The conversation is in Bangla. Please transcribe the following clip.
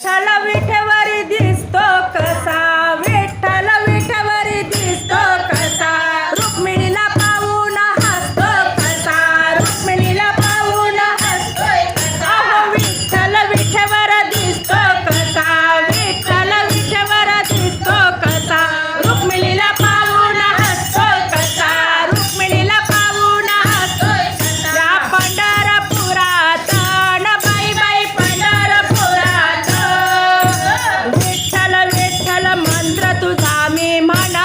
শালা পিঠে மணா